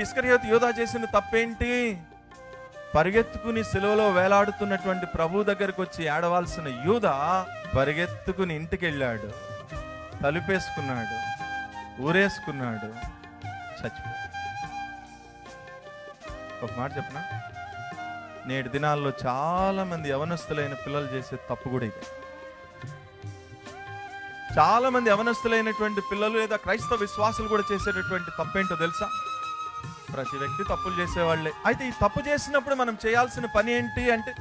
ఇస్కరియోత్ యోధా చేసిన తప్పేంటి? పరిగెత్తుకుని సెలవులో వేలాడుతున్నటువంటి ప్రభు దగ్గరకు వచ్చి ఏడవాల్సిన యూద పరిగెత్తుకుని ఇంటికి వెళ్ళాడు తలుపేసుకున్నాడు. ఊరేసుకున్నాడు. చచ్చిపోయాడు. ఒక మాట చెప్పనా? నేటి దినాల్లో చాలా మంది యవనస్తులైన పిల్లలు చేసే తప్పు కూడా ఇది. చాలా మంది యవనస్తులైనటువంటి పిల్లలు లేదా క్రైస్తవ విశ్వాసులు కూడా చేసేటటువంటి తప్పేంటో తెలుసా? ప్రతి వ్యక్తి తప్పులు చేసేవాళ్ళే. అయితే ఈ తప్పు చేసినప్పుడు మనం చేయాల్సిన పని ఏంటి అంటే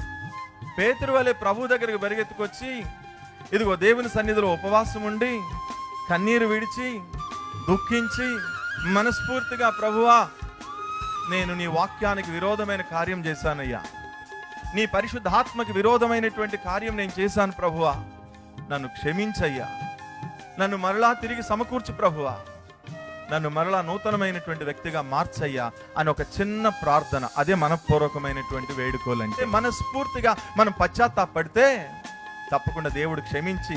పేతురు వలె ప్రభు దగ్గరికి పరిగెత్తుకొచ్చి ఇదిగో దేవుని సన్నిధిలో ఉపవాసం ఉండి కన్నీరు విడిచి దుఃఖించి మనస్ఫూర్తిగా ప్రభువా నేను నీ వాక్యానికి విరోధమైన కార్యం చేశానయ్యా. నీ పరిశుద్ధాత్మకి విరోధమైనటువంటి కార్యం నేను చేశాను ప్రభువా. నన్ను క్షమించయ్యా. నన్ను మరలా తిరిగి సమకూర్చు ప్రభువా. నన్ను మరలా నూతనమైనటువంటి వ్యక్తిగా మార్చయ్యా అని ఒక చిన్న ప్రార్థన అదే మనపూర్వకమైనటువంటి వేడుకోలంటే మనస్ఫూర్తిగా మనం పశ్చాత్తాపడితే తప్పకుండా దేవుడు క్షమించి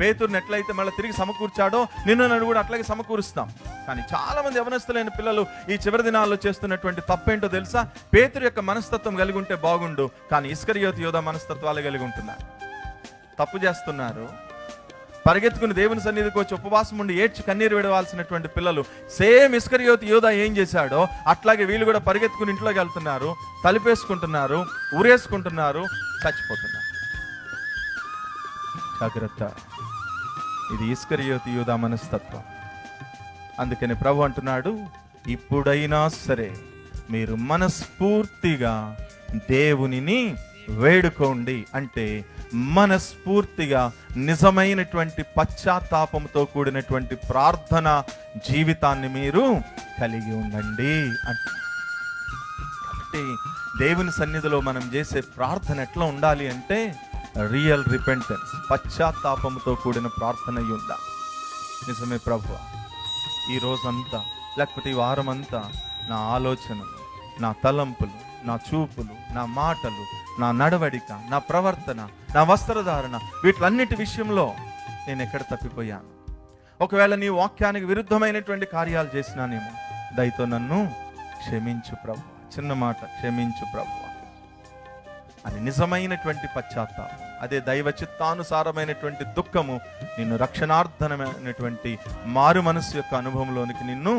పేతుర్ని ఎట్లయితే మళ్ళీ తిరిగి సమకూర్చాడో నిన్ను నన్ను కూడా అట్లాగే సమకూరుస్తాం. కానీ చాలా మంది యవనస్తులైన పిల్లలు ఈ చివరి దినాల్లో చేస్తున్నటువంటి తప్పేంటో తెలుసా? పేతురు యొక్క మనస్తత్వం కలిగి ఉంటే బాగుండు కానీ ఇస్కరియోతి యోధ మనస్తత్వాలు కలిగి ఉంటున్నారు. తప్పు చేస్తున్నారు. పరిగెత్తుకుని దేవుని సన్నిధికి వచ్చి ఉపవాసం ఉండి ఏడ్చి కన్నీరు విడవాల్సినటువంటి పిల్లలు సేమ్ ఇస్కరియోతి యోధ ఏం చేశాడో అట్లాగే వీళ్ళు కూడా పరిగెత్తుకుని ఇంట్లోకి వెళ్తున్నారు తలిపేసుకుంటున్నారు ఊరేసుకుంటున్నారు చచ్చిపోతున్నారు. జాగ్రత్త. ఇది ఇస్కరియోతి యూదా మనస్తత్వం. అందుకని ప్రభు అంటున్నాడు ఇప్పుడైనా సరే మీరు మనస్ఫూర్తిగా దేవునిని వేడుకోండి. అంటే మనస్ఫూర్తిగా నిజమైనటువంటి పశ్చాత్తాపంతో కూడినటువంటి ప్రార్థన జీవితాన్ని మీరు కలిగి ఉండండి అంటే. కాబట్టి దేవుని సన్నిధిలో మనం చేసే ప్రార్థన ఎట్లా ఉండాలి అంటే రియల్ రిపెంటెన్స్ పశ్చాత్తాపంతో కూడిన ప్రార్థన ఉందా ఉండాలి. నిజమే ప్రభు ఈ రోజంతా లేకపోతే ఈ వారమంతా నా ఆలోచన నా తలంపులు నా చూపులు నా మాటలు నా నడవడిక నా ప్రవర్తన నా వస్త్రధారణ వీటిలన్నిటి విషయంలో నేను ఎక్కడ తప్పిపోయాను? ఒకవేళ నీ వాక్యానికి విరుద్ధమైనటువంటి కార్యాలు చేసినానేమో దయతో నన్ను క్షమించు ప్రభు చిన్న మాట క్షమించు ప్రభు అది నిజమైనటువంటి పశ్చాత్తాపం అదే దైవ చిత్తానుసారమైనటువంటి దుఃఖము నిన్ను రక్షణార్థనమైనటువంటి మారు మనస్సు యొక్క అనుభవంలోనికి నిన్ను